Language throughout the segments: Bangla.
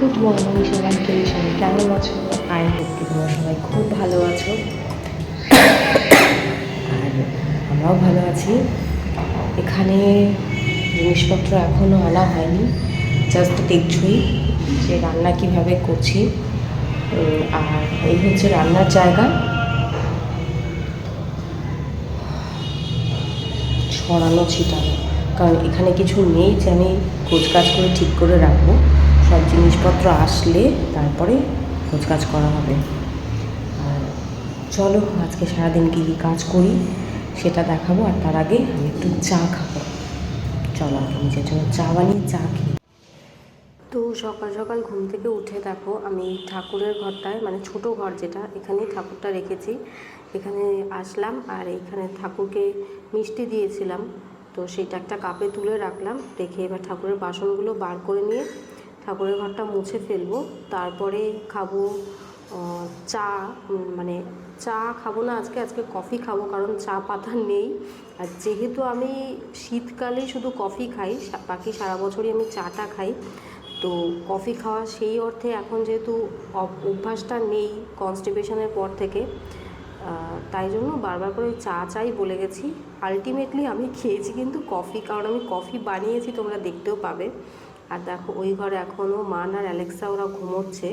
গুড মর্নিং সবাইকে সবাই কেমন আছো? আই হোপ কি তোমরা সবাই খুব ভালো আছো। আর আমরাও ভালো আছি। এখানে জিনিসপত্র এখনও আনা হয়নি। জাস্ট দেখছই যে রান্না কীভাবে করছি। আর এই হচ্ছে রান্নার জায়গা। ছড়ানো ছিটানো। কারণ এখানে কিছু নেই যে আমি গোছগাছ করে ঠিক করে রাখব। সব জিনিসপত্র আসলে তারপরে গোছগাছ করা হবে। আর চলো, আজকে সারাদিন কী কী কাজ করি সেটা দেখাবো আর তার আগে আমি একটু চা খাব। চলো, আগে নিজের জন্য চা বানিয়ে চা খেয়ে তো সকাল সকাল ঘুম থেকে উঠে দেখো, আমি ঠাকুরের ঘরটায় মানে ছোট ঘর যেটা, এখানেই ঠাকুরটা রেখেছি। এখানে আসলাম আর এখানে ঠাকুরকে মিষ্টি দিয়েছিলাম। তো সেটা একটা কাপে তুলে রাখলাম, রেখে এবার ঠাকুরের বাসনগুলো বার করে নিয়ে ঠাকুরের ঘরটা মুছে ফেলব, তারপরে খাব চা মানে চা খাব না, আজকে আজকে কফি খাব, কারণ চা পাতা নেই। আর যেহেতু আমি শীতকালে শুধু কফি খাই বাকি সারা বছরই আমি চাটা খাই, তো কফি খাওয়া সেই অর্থে এখন যেহেতু অভ্যাসটা নেই কনস্টিপেশনের পর থেকে তাই জন্য বারবার করে চা চাই বলে গেছি। আলটিমেটলি আমি খেয়েছি কিন্তু কফি, কারণ আমি কফি বানিয়েছি, তোমরা দেখতেও পাবে। আর দেখো, ওই ঘরে এখনও মান আর অ্যালেক্সা ওরা ঘুমোচ্ছে।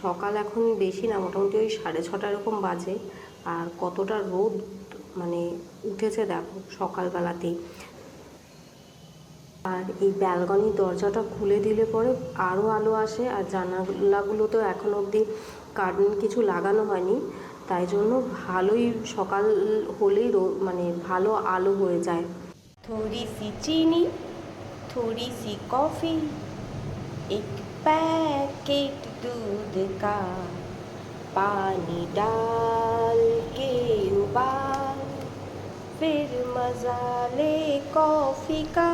সকাল এখন বেশি না, মোটামুটি ওই সাড়ে ছটা এরকম বাজে। আর কতটা রোদ মানে উঠেছে দেখো সকালবেলাতেই। আর এই ব্যালকনির দরজাটা খুলে দিলে পরে আরও আলো আসে, আর জানালাগুলো তো এখন অবধি কার্টন কিছু লাগানো হয়নি। তাই জন্য ভালোই সকাল হলেই মানে ভালো আলো হয়ে যায়। থোড়ি সি চিনি थोड़ी सी कॉफ़ी, एक पैकेट दूध का पानी डाल के उबाल, फिर मज़ा ले कॉफ़ी का।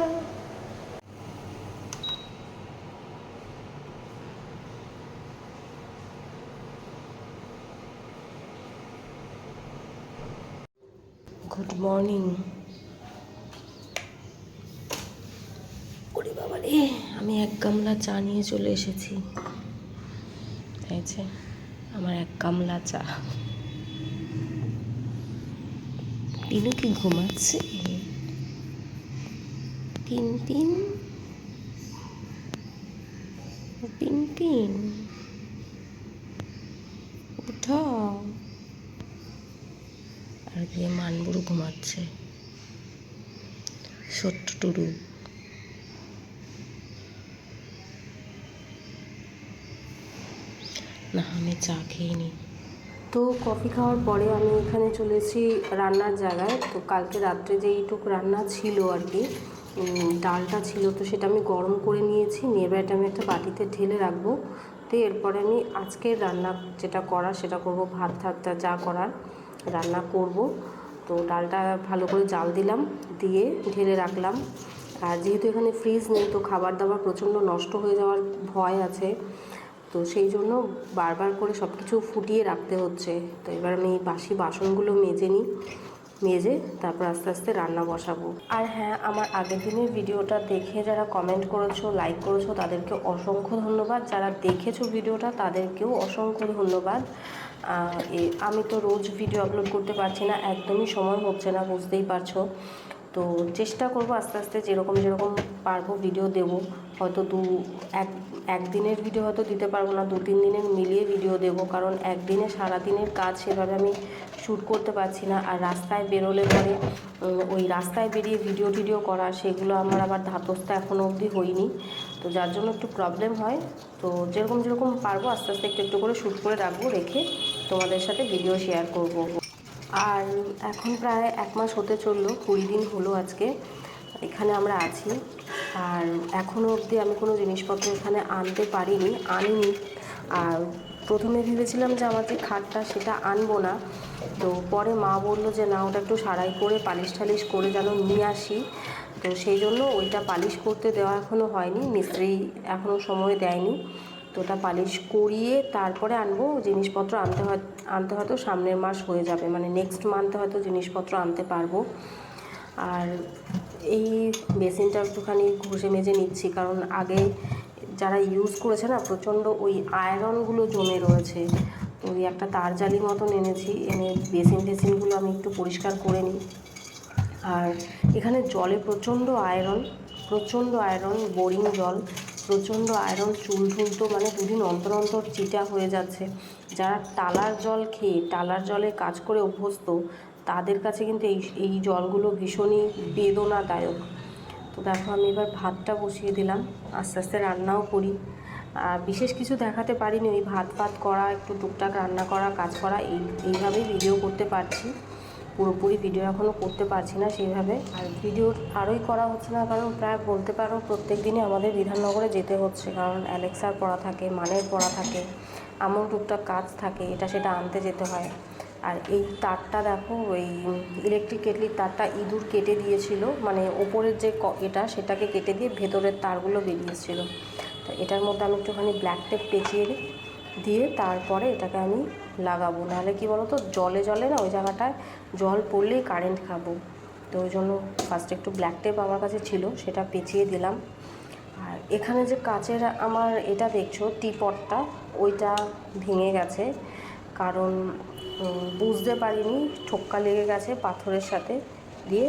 गुड मॉर्निंग এক গামলা চা নিয়ে চলে এসেছি। এই যে, আমার এক গামলা চা। তিনু কি ঘুমাচ্ছে? তিন তিন। তিন তিন। উঠাও আর দিয়ে মানবুড়ো ঘুমাচ্ছে। ছোট্ট টুরু না, আমি চা খেয়ে নিই। তো কফি খাওয়ার পরে আমি এখানে চলেছি রান্নার জায়গায়। তো কালকে রাত্রে যে রান্না ছিল আর কি ডালটা ছিল, তো সেটা আমি গরম করে নিয়েছি। নিয়ে এটা আমি একটা বাটিতে ঢেলে রাখব। তো এরপরে আমি আজকের রান্না যেটা করার, সেটা করব ভাত ঠাতটা যা করার রান্না করব। তো ডালটা ভালো করে জাল দিলাম, দিয়ে ঢেলে রাখলাম। আর যেহেতু এখানে ফ্রিজ নেই, তো খাবার দাবার প্রচণ্ড নষ্ট হয়ে যাওয়ার ভয় আছে। তো সেই জন্য বারবার করে সব কিছু ফুটিয়ে রাখতে হচ্ছে। তো এবার আমি বাসি বাসনগুলো মেজে নিই, মেজে তারপর আস্তে আস্তে রান্না বসাবো। আর হ্যাঁ আমার আগের দিনের ভিডিওটা দেখে যারা কমেন্ট করেছ লাইক করেছ, তাদেরকে অসংখ্য ধন্যবাদ। যারা দেখেছ ভিডিওটা, তাদেরকেও অসংখ্য ধন্যবাদ। আমি তো রোজ ভিডিও আপলোড করতে পারছি না, একদমই সময় হচ্ছে না, বুঝতেই পারছ। তো চেষ্টা করব আস্তে আস্তে যেরকম যেরকম পারব ভিডিও দেব। হয়তো দু, এক, একদিনের ভিডিও হয়তো দিতে পারব না দু তিন দিনের মিলিয়ে ভিডিও দেব। কারণ একদিনে সারা দিনের কাজ সেভাবে আমি শ্যুট করতে পারছি না। আর রাস্তায় বেরোলে পরে ওই রাস্তায় বেরিয়ে ভিডিও টিডিও করা, সেগুলো আমার আবার ধাতস্থ এখনও অবধি হয়নি। তো যার জন্য একটু প্রবলেম হয়। তো যেরকম যেরকম পারব, আস্তে আস্তে একটু একটু করে শ্যুট করে রাখব, রেখে তোমাদের সাথে ভিডিও শেয়ার করব। আর এখন প্রায় এক মাস হতে চলল, কুড়ি দিন হলো আজকে। এখানে আমরা আছি। আর এখনও অবধি আমি কোনো জিনিসপত্র এখানে আনতে পারিনি, আনিনি। আর প্রথমে ভেবেছিলাম যে আমার যে খাটটা সেটা আনব না। তো পরে মা বলল যে, না, ওটা একটু সারাই করে পালিশ টালিশ করে যেন নিয়ে আসি। তো সেই জন্য ওইটা পালিশ করতে দেওয়া এখনও হয়নি। মিস্ত্রি এখনও সময় দেয়নি। তো ওটা পালিশ করিয়ে তারপরে আনব। জিনিসপত্র আনতে হয়, আনতে হয়তো সামনের মাস হয়ে যাবে। মানে নেক্সট মান্থে হয়তো জিনিসপত্র আনতে পারব। আর এই বেসিনটা একটুখানি ঘষে মেজে নিচ্ছি, কারণ আগে যারা ইউজ করেছে না, প্রচণ্ড ওই আয়রনগুলো জমে রয়েছে। ওই একটা তার জালি মতন এনেছি, এনে বেসিন টেসিনগুলো আমি একটু পরিষ্কার করে নিই। আর এখানে জলে প্রচণ্ড আয়রন প্রচণ্ড আয়রন, বোরিং জল, প্রচণ্ড আয়রন, চুল ঠুল তো মানে দুদিন অন্তর অন্তর চিটা হয়ে যাচ্ছে। যারা টালার জল খেয়ে টালার জলে কাজ করে অভ্যস্ত তাদের কাছে কিন্তু এই এই জলগুলো ভীষণই বেদনাদায়ক। তো দেখো, আমি এবার ভাতটা বসিয়ে দিলাম। আস্তে আস্তে রান্নাও করি। বিশেষ কিছু দেখাতে পারিনি, ওই ভাত ভাত করা, একটু টুকটাক রান্না করা, কাজ করা, এই, এইভাবেই ভিডিও করতে পারছি। পুরোপুরি ভিডিও এখনও করতে পারছি না সেইভাবে আর ভিডিও আরোই করা হচ্ছে না, কারণ প্রায় বলতে পারো প্রত্যেক দিনই আমাদের বিধাননগরে যেতে হচ্ছে, কারণ অ্যালেক্সার পড়া থাকে, মানের পড়া থাকে আমার টুকটাক কাজ থাকে, এটা সেটা আনতে যেতে হয়। আর এই তারটা দেখো, ওই ইলেকট্রিক কেটলির তারটা ইঁদুর কেটে দিয়েছিল। মানে ওপরের যে এটা সেটাকে কেটে দিয়ে ভেতরের তারগুলো বেরিয়েছিল। তো এটার মধ্যে আমি একটুখানি ব্ল্যাক টেপ পেঁচিয়ে দিয়ে তারপরে এটাকে আমি লাগাবো। নাহলে কি বলো তো জলে জলে না ওই জায়গাটায় জল পড়লেই কারেন্ট খাব। তো ওই জন্য ফার্স্টে একটু ব্ল্যাক টেপ আমার কাছে ছিল, সেটা পেঁচিয়ে দিলাম। আর এখানে যে কাচের আমার এটা দেখছ, টিপটটা, ওইটা ভেঙে গেছে। কারণ বুঝতে পারিনি, ঠোক্কা লেগে গেছে পাথরের সাথে দিয়ে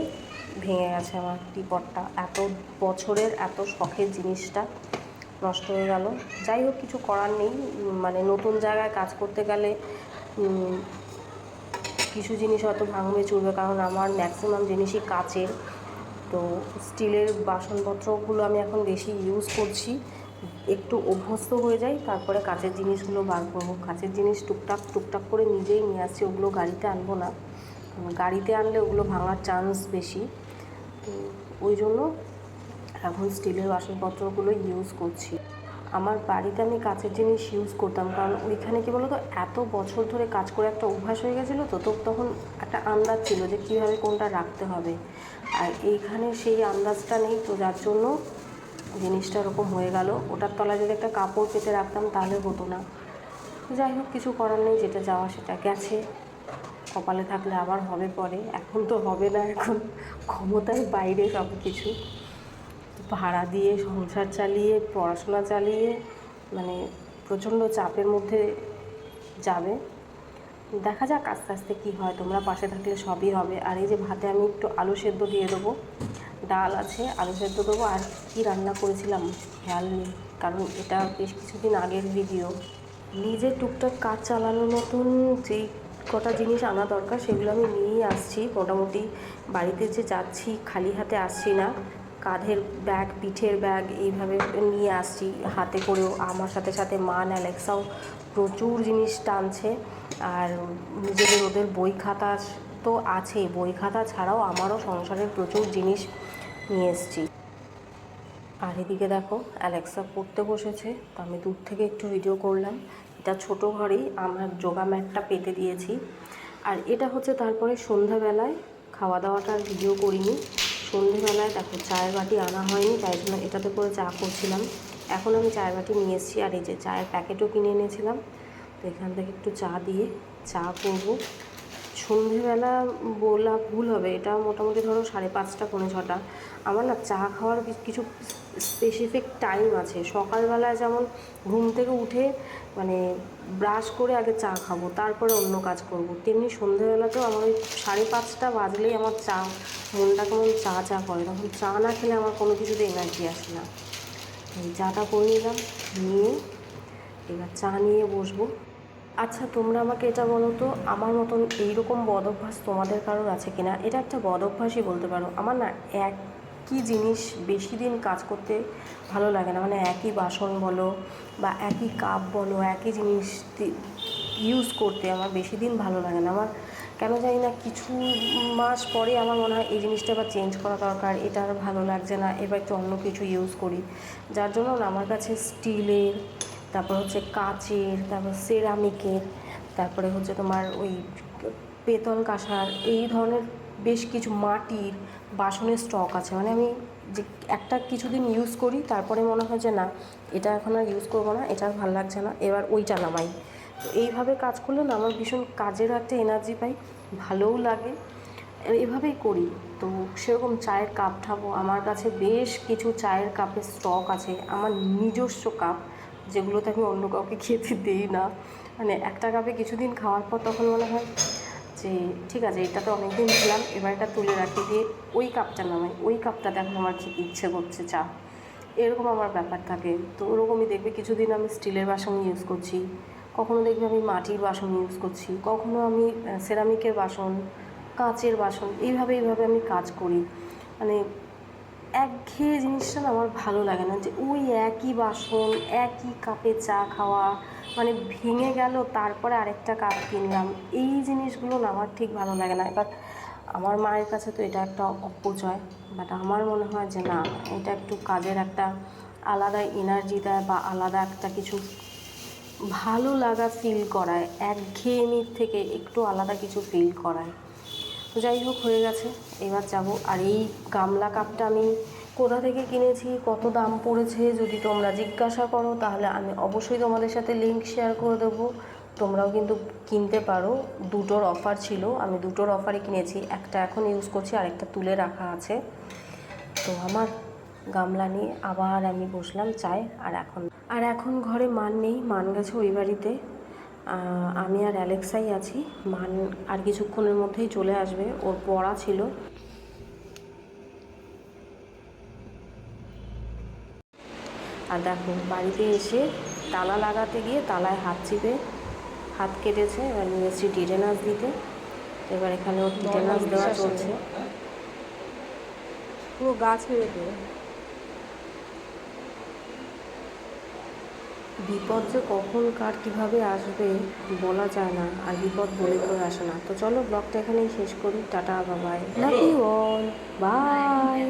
ভেঙে গেছে আমার টিপটটা। এত বছরের এত শখের জিনিসটা নষ্ট হয়ে গেল। যাই হোক, কিছু করার নেই মানে নতুন জায়গায় কাজ করতে গেলে কিছু জিনিস হয়তো ভাঙবে চুরবে কারণ আমার ম্যাক্সিমাম জিনিসই কাচের। তো স্টিলের বাসনপত্রগুলো আমি এখন বেশি ইউজ করছি। একটু অভ্যস্ত হয়ে যাই, তারপরে কাচের জিনিসগুলো বার করব কাচের জিনিস টুকটাক টুকটাক করে নিজেই নিয়ে আসছি, ওগুলো গাড়িতে আনব না। গাড়িতে আনলে ওগুলো ভাঙার চান্স বেশি। তো ওই জন্য এখন স্টিলের বাসনপত্রগুলো ইউজ করছি। আমার বাড়িতে আমি কাচের জিনিস ইউজ করতাম, কারণ ওইখানে কি বলতো, এত বছর ধরে কাজ করে একটা অভ্যাস হয়ে গেছিল তো তো তখন একটা আন্দাজ ছিল যে কীভাবে কোনটা রাখতে হবে। আর এইখানে সেই আন্দাজটা নেই তো, যার জন্য জিনিসটা ওরকম হয়ে গেল। ওটার তলায় যদি একটা কাপড় পেতে রাখতাম তাহলে হতো না। যাই হোক, কিছু করার নেই, যেটা যাওয়া সেটা গেছে। কপালে থাকলে আবার হবে পরে, এখন তো হবে না এখন। ক্ষমতার বাইরে সব কিছু ভাড়া দিয়ে সংসার চালিয়ে, পড়াশোনা চালিয়ে মানে প্রচণ্ড চাপের মধ্যে যাবে। দেখা যাক আস্তে আস্তে কী হয়। তোমরা পাশে থাকলে সবই হবে। আর এই যে ভাতে আমি একটু আলু সেদ্ধ দিয়ে দেবো। ডাল আছে, আলু সেদ্ধ দেবো। আর কী রান্না করেছিলাম, খেয়াল নেই, কারণ এটা বেশ কিছুদিন আগের ভিডিও নিজে টুকটাক কাজ চালানোর মতন যেই কটা জিনিস আনা দরকার, সেগুলো আমি নিয়েই আসছি। মোটামুটি বাড়িতে যে যাচ্ছি, খালি হাতে আসছি না। কাঁধের ব্যাগ, পিঠের ব্যাগ এইভাবে নিয়ে আসছি। হাতে করেও আমার সাথে সাথে মান অ্যালেক্সাও প্রচুর জিনিস টানছে। আর নিজেদের ওদের বই খাতা তো আছেই। বই খাতা ছাড়াও আমারও সংসারের প্রচুর জিনিস নিয়ে এসেছি। আর এদিকে দেখো, অ্যালেক্সা পড়তে বসেছে, তো আমি দূর থেকে একটু ভিডিও করলাম। এটা ছোট ঘরেই আমার যোগা ম্যাটটা পেতে দিয়েছি। আর এটা হচ্ছে তারপরে সন্ধ্যাবেলায় খাওয়া দাওয়াটা ভিডিও করিনি। সন্ধ্যেবেলায় দেখো, চায়ের বাটি আনা হয়নি, তাই জন্য এটাতে করে চা করছিলাম। এখন আমি চায়ের বাটি নিয়ে এসেছি, আর এই যে চায়ের প্যাকেটও কিনে এনেছিলাম। তো এখান থেকে একটু চা দিয়ে চা করব। সন্ধেবেলা বলা ভুল হবে। এটা মোটামুটি ধরো সাড়ে পাঁচটা, পৌনে ছটা। আমার না চা খাওয়ার কিছু স্পেসিফিক টাইম আছে। সকালবেলায় যেমন ঘুম থেকে উঠে মানে ব্রাশ করে আগে চা খাব, তারপরে অন্য কাজ করব। তেমনি সন্ধেবেলাতেও আমার ওই সাড়ে পাঁচটা বাজলেই আমার চা, মনটা কেমন চা চা করে। তখন চা না খেলে আমার কোনো কিছুতে এনার্জি আসে না। চাটা করে নিলাম, নিয়ে এবার চা নিয়ে বসবো। আচ্ছা তোমরা আমাকে এটা বলো তো, আমার মতন এইরকম বদ অভ্যাস তোমাদের কারোর আছে কিনা? এটা একটা বদ অভ্যাসই বলতে পারো। আমার না একই জিনিস বেশি দিন কাজ করতে ভালো লাগে না। মানে একই বাসন বলো বা একই কাপ বলো, একই জিনিস ইউজ করতে আমার বেশি দিন ভালো লাগে না। আমার কেন জানি না, কিছু মাস পরে আমার মনে হয় এই জিনিসটা এবার চেঞ্জ করা দরকার, এটা আর ভালো লাগছে না, এবার একটু অন্য কিছু ইউজ করি। যার জন্য আমার কাছে স্টিলের তারপর হচ্ছে কাচের, তারপর সেরামিকের তারপরে হচ্ছে তোমার ওই পেতল কাঁসার, এই ধরনের বেশ কিছু মাটির বাসনের স্টক আছে। মানে আমি যে একটা কিছুদিন ইউজ করি, তারপরে মনে হয় যে না, এটা এখন আর ইউজ করব না, এটা ভালো লাগছে না, এবার ওইটা নামাই। তো এইভাবে কাজ করলে না, আমার ভীষণ কাজেরও একটা এনার্জি পাই, ভালোও লাগে। এভাবেই করি। তো সেরকম চায়ের কাপ ঠাবো, আমার কাছে বেশ কিছু চায়ের কাপের স্টক আছে, আমার নিজস্ব কাপ। যেগুলোতে আমি অন্য কাউকে খেতে দিই না। মানে একটা কাপে কিছুদিন খাওয়ার পর তখন মনে হয় যে, ঠিক আছে, এটা তো অনেকদিন ছিলাম এবার এটা তুলে রাখি দিয়ে ওই কাপটা নামাই, ওই কাপটাতে এখন আমার খেতে ইচ্ছে করছে, চা। এরকম আমার ব্যাপার থাকে। তো ওরকমই দেখবে কিছুদিন আমি স্টিলের বাসন ইউজ করছি, কখনো দেখবে আমি মাটির বাসন ইউজ করছি, কখনো আমি সেরামিকের বাসন, কাঁচের বাসন, এইভাবে এইভাবে আমি কাজ করি। মানে একঘেয়ে জিনিসটা না আমার ভালো লাগে না যে ওই একই বাসন, একই কাপে চা খাওয়া মানে ভেঙে গেল, তারপরে আরেকটা কাপ কিনলাম। এই জিনিসগুলো না আমার ঠিক ভালো লাগে না। এবার আমার মায়ের কাছে তো এটা একটা অপচয়। বাট আমার মনে হয় যে না, এটা একটু কাজের একটা আলাদা এনার্জি দেয় বা আলাদা একটা কিছু ভালো লাগা ফিল করায়। একঘেয়েমির থেকে একটু আলাদা কিছু ফিল করায়। তো যাই হোক, হয়ে গেছে। এবার যাব। আর এই গামলা কাপটা আমি কোথা থেকে কিনেছি, কত দাম পড়েছে যদি তোমরা জিজ্ঞাসা করো, তাহলে আমি অবশ্যই তোমাদের সাথে লিঙ্ক শেয়ার করে দেবো। তোমরাও কিন্তু কিনতে পারো। দুটোর অফার ছিল। আমি দুটোর অফারে কিনেছি। একটা এখন ইউজ করছি আর একটা তুলে রাখা আছে। তো আমার গামলা নিয়ে আবার আমি বসলাম চায়। আর এখন আর এখন ঘরে মান নেই। মান গেছে ওই বাড়িতে। আমি আর অ্যালেক্সাই আছি। মান আর কিছুক্ষণের মধ্যেই চলে আসবে। ওর পড়া ছিল। আর দেখো, বাড়িতে এসে তালা লাগাতে গিয়ে তালায় হাত চিপে হাত কেটেছে। এবার নিয়ে এসেছি টিটেনাস দিতে। এবার এখানে ওর টিটেনাস দেওয়া চলছে। পুরো গা ছেড়ে বিপদ যে কখন কার কীভাবে আসবে বলা যায় না আর বিপদ বলে করে আসে না। তো চলো ব্লগটা এখানেই শেষ করি। টাটা, বাবাই। বাই